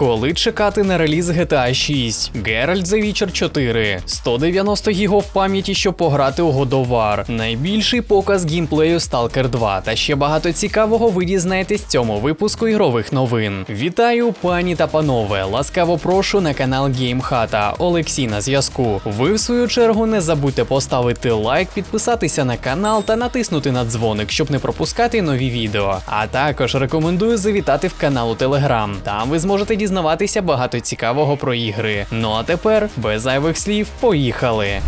Коли чекати на реліз GTA 6, Geralt The Witcher 4, 190 гігов пам'яті, щоб пограти у War, найбільший показ геймплею Stalker 2 та ще багато цікавого ви дізнаєтесь в цьому випуску ігрових новин. Вітаю, пані та панове! Ласкаво прошу на канал GameHata. Олексій на зв'язку. Ви в свою чергу не забудьте поставити лайк, підписатися на канал та натиснути на дзвоник, щоб не пропускати нові відео. А також рекомендую завітати в канал у Telegram. Там ви зможете дізнаватися багато цікавого про ігри. Ну а тепер, без зайвих слів, поїхали.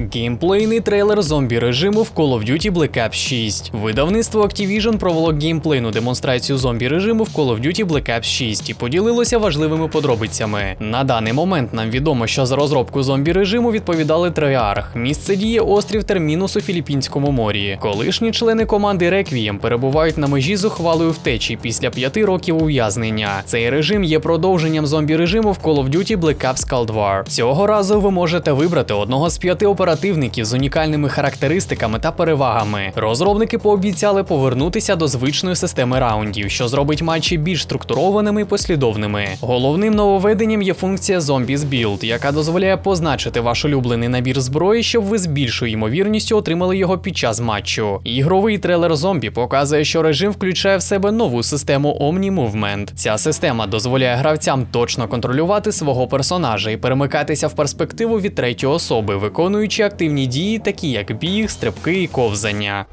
Геймплейний трейлер зомбі режиму в Call of Duty Black Ops 6. Видавництво Activision провело геймплейну демонстрацію зомбі режиму в Call of Duty Black Ops 6 і поділилося важливими подробицями. На даний момент нам відомо, що за розробку зомбі режиму відповідали Триарх. Місце діє острів Термінус у Філіппінському морі. Колишні члени команди Requiem перебувають на межі зухвалої втечі після п'яти років ув'язнення. Цей режим є продовженням зомбі режиму в Call of Duty Black Ops Cold War. Цього разу ви можете вибрати одного з п'яти оперативників з унікальними характеристиками та перевагами. Розробники пообіцяли повернутися до звичної системи раундів, що зробить матчі більш структурованими і послідовними. Головним нововведенням є функція Zombies Build, яка дозволяє позначити ваш улюблений набір зброї, щоб ви з більшою ймовірністю отримали його під час матчу. Ігровий трейлер зомбі показує, що режим включає в себе нову систему Omni Movement. Ця система дозволяє гравцям точно контролювати свого персонажа і перемикатися в перспективу від третьої особи, виконуючи активні дії, такі як біг, стрибки і ковзання.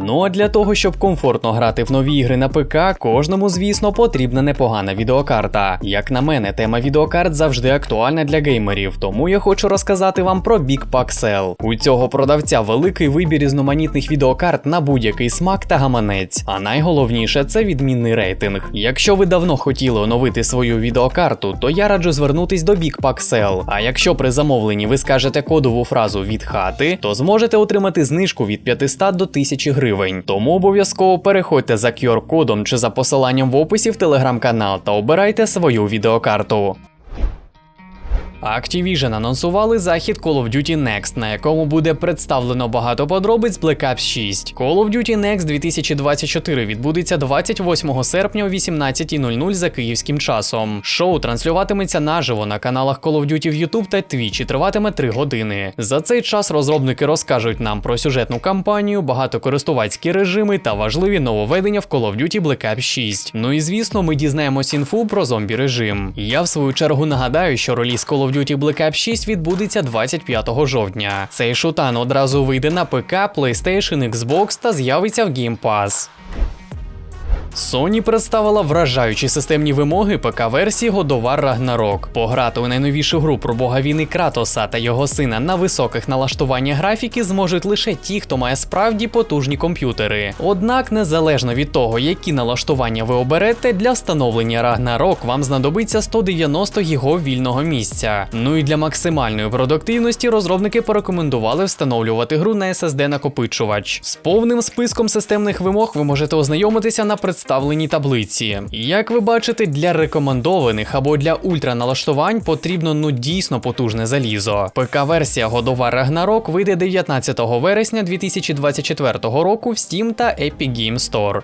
Ну а для того, щоб комфортно грати в нові ігри на ПК, кожному, звісно, потрібна непогана відеокарта. Як на мене, тема відеокарт завжди актуальна для геймерів, тому я хочу розказати вам про Big Pixel. У цього продавця великий вибір різноманітних відеокарт на будь-який смак та гаманець. А найголовніше це відмінний рейтинг. Якщо ви давно хотіли оновити свою відеокарту, то я раджу звернутись до Big Pixel. А якщо при замовленні ви скажете кодову фразу від хати, то зможете отримати знижку від 500 до 1000 гривень. Тому обов'язково переходьте за QR-кодом чи за посиланням в описі в телеграм-канал та обирайте свою відеокарту. Activision анонсували захід Call of Duty Next, на якому буде представлено багато подробиць Black Ops 6. Call of Duty Next 2024 відбудеться 28 серпня о 18.00 за київським часом. Шоу транслюватиметься наживо на каналах Call of Duty в YouTube та Twitch і триватиме 3 години. За цей час розробники розкажуть нам про сюжетну кампанію, багатокористувацькі режими та важливі нововведення в Call of Duty Black Ops 6. Ну і звісно, ми дізнаємось інфу про зомбі режим. Я в свою чергу нагадаю, що реліз Call of Duty Black Ops 6 відбудеться 25 жовтня. Цей шутан одразу вийде на ПК, PlayStation, Xbox та з'явиться в Game Pass. Sony представила вражаючі системні вимоги ПК-версії War Ragnarok. Пограти у найновішу гру про бога війни Кратоса та його сина на високих налаштуваннях графіки зможуть лише ті, хто має справді потужні комп'ютери. Однак, незалежно від того, які налаштування ви оберете, для встановлення Ragnarok вам знадобиться 190 гігов вільного місця. Ну і для максимальної продуктивності розробники порекомендували встановлювати гру на SSD накопичувач. З повним списком системних вимог ви можете ознайомитися на представленій таблиці. Як ви бачите, для рекомендованих або для ультраналаштувань потрібно ну дійсно потужне залізо. ПК-версія годова Ragnarok вийде 19 вересня 2024 року в Steam та Epic Game Store.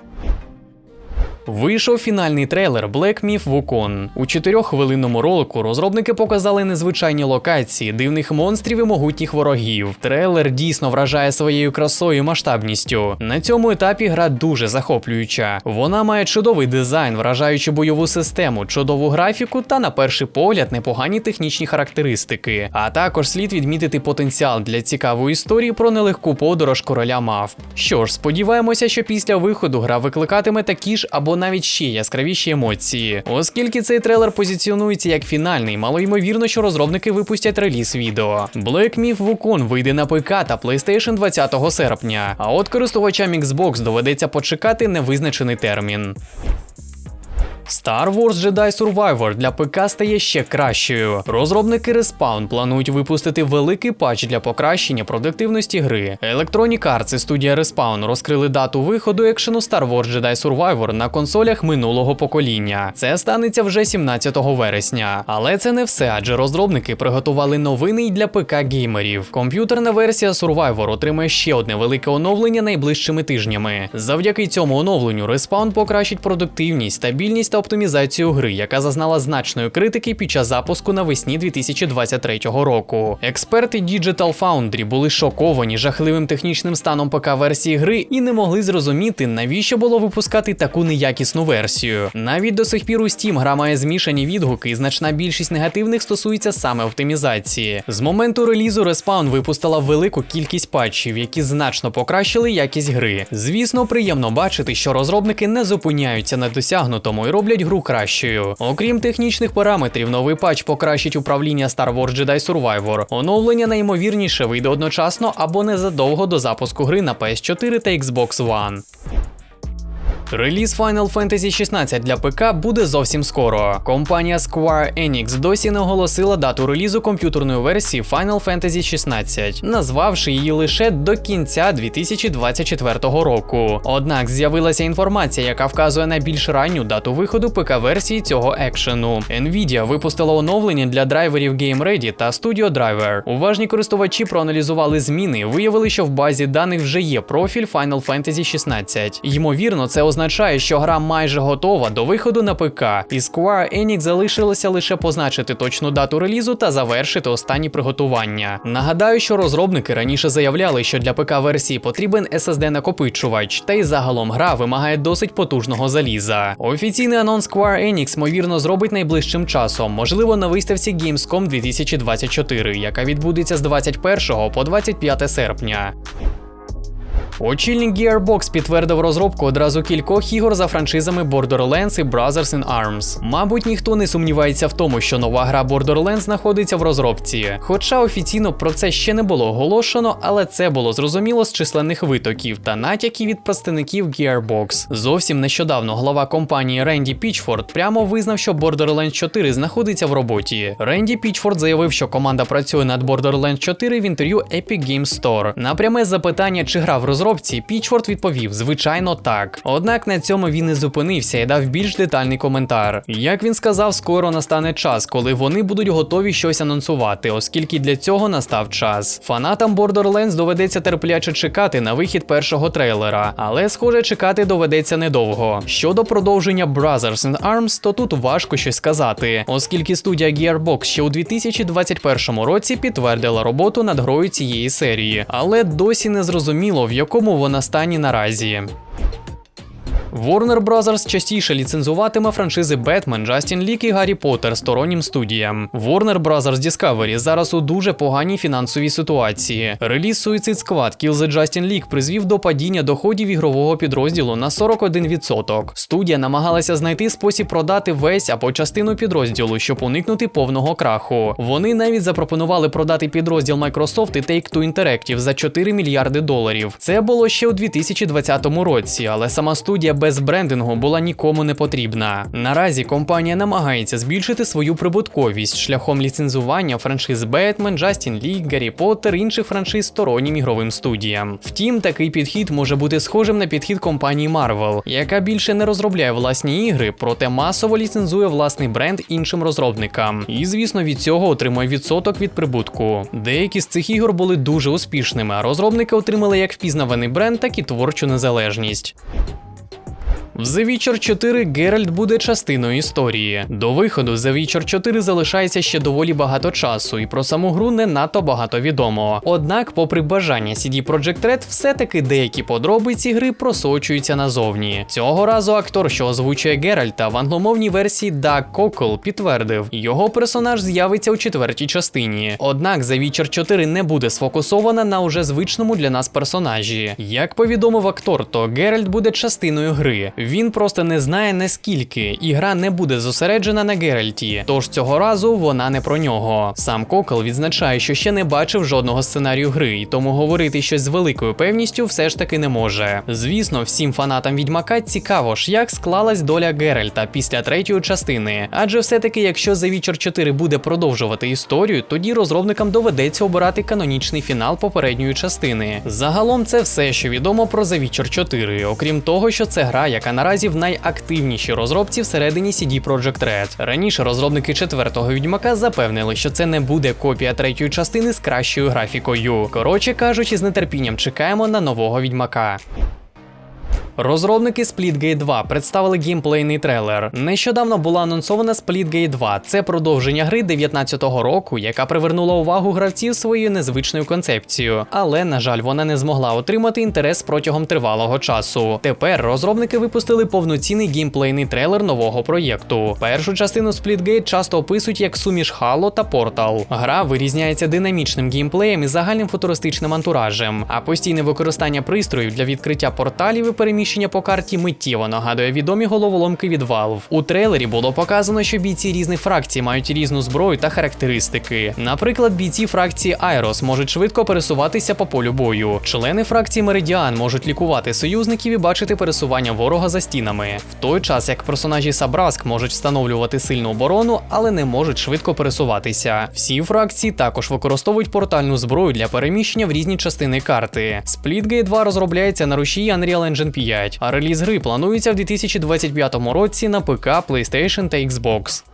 Вийшов фінальний трейлер Black Myth Wukong. У чотирьоххвилинному ролику розробники показали незвичайні локації, дивних монстрів і могутніх ворогів. Трейлер дійсно вражає своєю красою і масштабністю. На цьому етапі гра дуже захоплююча. Вона має чудовий дизайн, вражаючу бойову систему, чудову графіку та, на перший погляд, непогані технічні характеристики. А також слід відмітити потенціал для цікавої історії про нелегку подорож короля мавп. Що ж, сподіваємося, що після виходу гра викликатиме такі ж або навіть ще яскравіші емоції. Оскільки цей трейлер позиціонується як фінальний, мало ймовірно, що розробники випустять реліз відео. Black Myth Wukong вийде на ПК та PlayStation 20 серпня, а от користувачам Xbox доведеться почекати невизначений термін. Star Wars Jedi Survivor для ПК стає ще кращою. Розробники Respawn планують випустити великий патч для покращення продуктивності гри. Electronic Arts і студія Respawn розкрили дату виходу екшену Star Wars Jedi Survivor на консолях минулого покоління. Це станеться вже 17 вересня. Але це не все, адже розробники приготували новини й для ПК геймерів. Комп'ютерна версія Survivor отримає ще одне велике оновлення найближчими тижнями. Завдяки цьому оновленню Respawn покращить продуктивність, стабільність та оптимізацію гри, яка зазнала значної критики під час запуску навесні 2023 року. Експерти Digital Foundry були шоковані жахливим технічним станом ПК версії гри і не могли зрозуміти, навіщо було випускати таку неякісну версію. Навіть до сих пір у Steam гра має змішані відгуки, і значна більшість негативних стосується саме оптимізації. З моменту релізу Respawn випустила велику кількість патчів, які значно покращили якість гри. Звісно, приємно бачити, що розробники не зупиняються на досягнутому і роблять гру кращою. Окрім технічних параметрів, новий патч покращить управління Star Wars Jedi Survivor. Оновлення найімовірніше вийде одночасно або незадовго до запуску гри на PS4 та Xbox One. Реліз Final Fantasy 16 для ПК буде зовсім скоро. Компанія Square Enix досі не оголосила дату релізу комп'ютерної версії Final Fantasy 16, назвавши її лише до кінця 2024 року. Однак з'явилася інформація, яка вказує на більш ранню дату виходу ПК-версії цього екшену. Nvidia випустила оновлення для драйверів GameReady та Studio Driver. Уважні користувачі проаналізували зміни і виявили, що в базі даних вже є профіль Final Fantasy 16. Ймовірно, це означає, що гра майже готова до виходу на ПК, і Square Enix залишилося лише позначити точну дату релізу та завершити останні приготування. Нагадаю, що розробники раніше заявляли, що для ПК-версії потрібен SSD-накопичувач, та й загалом гра вимагає досить потужного заліза. Офіційний анонс Square Enix, ймовірно, зробить найближчим часом, можливо, на виставці Gamescom 2024, яка відбудеться з 21 по 25 серпня. Очільник Gearbox підтвердив розробку одразу кількох ігор за франшизами Borderlands і Brothers in Arms. Мабуть, ніхто не сумнівається в тому, що нова гра Borderlands знаходиться в розробці. Хоча офіційно про це ще не було оголошено, але це було зрозуміло з численних витоків та натяків від представників Gearbox. Зовсім нещодавно глава компанії Ренді Пічфорд прямо визнав, що Borderlands 4 знаходиться в роботі. Ренді Пічфорд заявив, що команда працює над Borderlands 4 в інтерв'ю Epic Games Store. На пряме запитання, чи гра в розробці, Пічфорд відповів: звичайно, так. Однак на цьому він не зупинився і дав більш детальний коментар. Як він сказав, скоро настане час, коли вони будуть готові щось анонсувати, оскільки для цього настав час. Фанатам Borderlands доведеться терпляче чекати на вихід першого трейлера, але, схоже, чекати доведеться недовго. Щодо продовження Brothers in Arms, то тут важко щось сказати, оскільки студія Gearbox ще у 2021 році підтвердила роботу над грою цієї серії, але досі не зрозуміло в якому вона стані наразі. Warner Bros. частіше ліцензуватиме франшизи Бетмен, Джастін Лік і Гаррі Поттер стороннім студіям. Warner Bros. Discovery зараз у дуже поганій фінансовій ситуації. Реліз Suicide Squad Kill the Justin League призвів до падіння доходів ігрового підрозділу на 41%. Студія намагалася знайти спосіб продати весь або частину підрозділу, щоб уникнути повного краху. Вони навіть запропонували продати підрозділ Microsoft і Take-Two Interactive за 4 мільярди доларів. Це було ще у 2020 році, але сама студія без брендингу була нікому не потрібна. Наразі компанія намагається збільшити свою прибутковість шляхом ліцензування франшиз Batman, Justin League, Гаррі Поттер, інших франшиз стороннім ігровим студіям. Втім, такий підхід може бути схожим на підхід компанії Marvel, яка більше не розробляє власні ігри, проте масово ліцензує власний бренд іншим розробникам. І, звісно, від цього отримує відсоток від прибутку. Деякі з цих ігор були дуже успішними, а розробники отримали як впізнаваний бренд, так і творчу незалежність. В The Witcher 4 Геральт буде частиною історії. До виходу The Witcher 4 залишається ще доволі багато часу, і про саму гру не надто багато відомо. Однак, попри бажання CD Projekt Red, все-таки деякі подробиці гри просочуються назовні. Цього разу актор, що озвучує Геральта в англомовній версії Даг Кокл, підтвердив, його персонаж з'явиться у четвертій частині. Однак The Witcher 4 не буде сфокусована на уже звичному для нас персонажі. Як повідомив актор, то Геральт буде частиною гри. Він просто не знає наскільки, і гра не буде зосереджена на Геральті, тож цього разу вона не про нього. Сам Кокол відзначає, що ще не бачив жодного сценарію гри, і тому говорити щось з великою певністю все ж таки не може. Звісно, всім фанатам відьмака цікаво ж, як склалась доля Геральта після третьої частини. Адже все-таки, якщо The Witcher 4 буде продовжувати історію, тоді розробникам доведеться обирати канонічний фінал попередньої частини. Загалом це все, що відомо про The Witcher 4, окрім того, що це гра, яка наразі в найактивнішій розробці всередині CD Projekt Red. Раніше розробники четвертого відьмака запевнили, що це не буде копія третьої частини з кращою графікою. Коротше кажучи, з нетерпінням чекаємо на нового відьмака. Розробники Splitgate 2 представили геймплейний трейлер. Нещодавно була анонсована Splitgate 2. Це продовження гри 19-го року, яка привернула увагу гравців своєю незвичною концепцією. Але, на жаль, вона не змогла отримати інтерес протягом тривалого часу. Тепер розробники випустили повноцінний геймплейний трейлер нового проєкту. Першу частину Splitgate часто описують як суміш Halo та Portal. Гра вирізняється динамічним геймплеєм і загальним футуристичним антуражем, а постійне використання пристроїв для відкриття порталів і переміщення по карті миттєво нагадує відомі головоломки від Valve. У трейлері було показано, що бійці різних фракцій мають різну зброю та характеристики. Наприклад, бійці фракції Айрос можуть швидко пересуватися по полю бою. Члени фракції Меридіан можуть лікувати союзників і бачити пересування ворога за стінами. В той час як персонажі Сабраск можуть встановлювати сильну оборону, але не можуть швидко пересуватися. Всі фракції також використовують портальну зброю для переміщення в різні частини карти. Splitgate 2 розробляється на рушії Unreal Engine 5, а реліз гри планується в 2025 році на ПК, PlayStation та Xbox.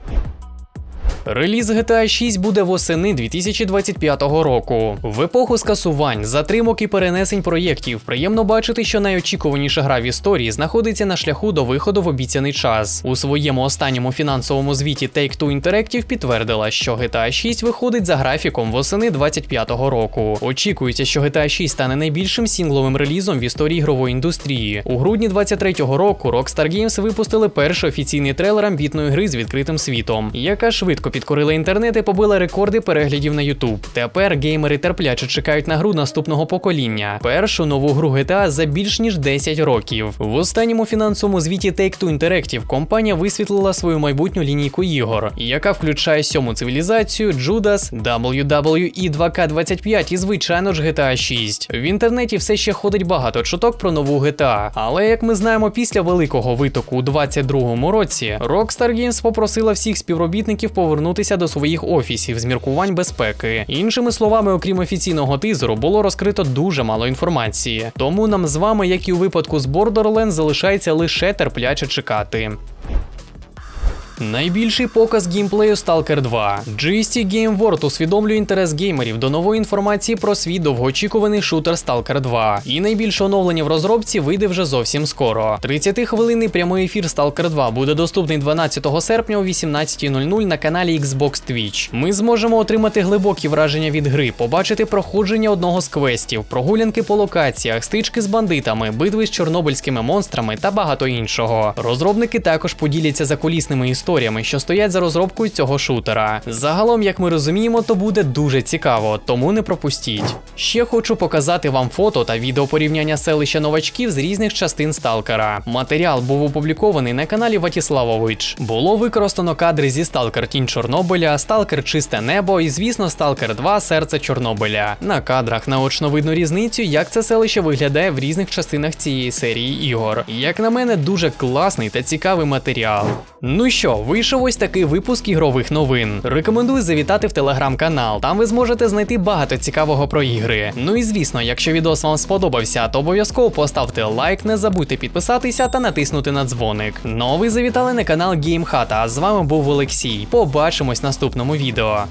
Реліз GTA 6 буде восени 2025 року. В епоху скасувань, затримок і перенесень проєктів приємно бачити, що найочікуваніша гра в історії знаходиться на шляху до виходу в обіцяний час. У своєму останньому фінансовому звіті Take-Two Interactive підтвердила, що GTA 6 виходить за графіком восени 25-го року. Очікується, що GTA 6 стане найбільшим сінгловим релізом в історії ігрової індустрії. У грудні 23-го року Rockstar Games випустили перший офіційний трейлер амбітної гри з відкритим світом, яка швидко підкорила інтернет і побила рекорди переглядів на YouTube. Тепер геймери терпляче чекають на гру наступного покоління. Першу нову гру GTA за більш ніж 10 років. В останньому фінансовому звіті Take-Two Interactive компанія висвітлила свою майбутню лінійку ігор, яка включає сьому цивілізацію, Judas, WWE 2K25 і звичайно ж GTA 6. В інтернеті все ще ходить багато чуток про нову GTA, але як ми знаємо, після великого витоку у 22-му році Rockstar Games попросила всіх співробітників повернутися до своїх офісів з міркувань безпеки. Іншими словами, окрім офіційного тизеру, було розкрито дуже мало інформації. Тому нам з вами, як і у випадку з Borderlands, залишається лише терпляче чекати. Найбільший показ геймплею Stalker 2. GST Game World усвідомлює інтерес геймерів до нової інформації про свій довгоочікуваний шутер Stalker 2. І найбільше оновлення в розробці вийде вже зовсім скоро. 30-хвилинний прямий ефір Stalker 2 буде доступний 12 серпня о 18.00 на каналі Xbox Twitch. Ми зможемо отримати глибокі враження від гри, побачити проходження одного з квестів, прогулянки по локаціях, стички з бандитами, битви з чорнобильськими монстрами та багато іншого. Розробники також поділяться закулісними історіями історіями, що стоять за розробкою цього шутера. Загалом, як ми розуміємо, то буде дуже цікаво, тому не пропустіть. Ще хочу показати вам фото та відео порівняння селища новачків з різних частин сталкера. Матеріал був опублікований на каналі Ватіславович. Було використано кадри зі Сталкер Тінь Чорнобиля, Сталкер Чисте Небо і, звісно, Сталкер 2 Серце Чорнобиля. На кадрах наочно видно різницю, як це селище виглядає в різних частинах цієї серії ігор. Як на мене, дуже класний та цікавий матеріал. Ну що, вийшов ось такий випуск ігрових новин. Рекомендую завітати в телеграм-канал. Там ви зможете знайти багато цікавого про ігри. Ну і звісно, якщо відос вам сподобався, то обов'язково поставте лайк, не забудьте підписатися та натиснути на дзвоник. Ну ви завітали на канал GameHata, а з вами був Олексій. Побачимось в наступному відео.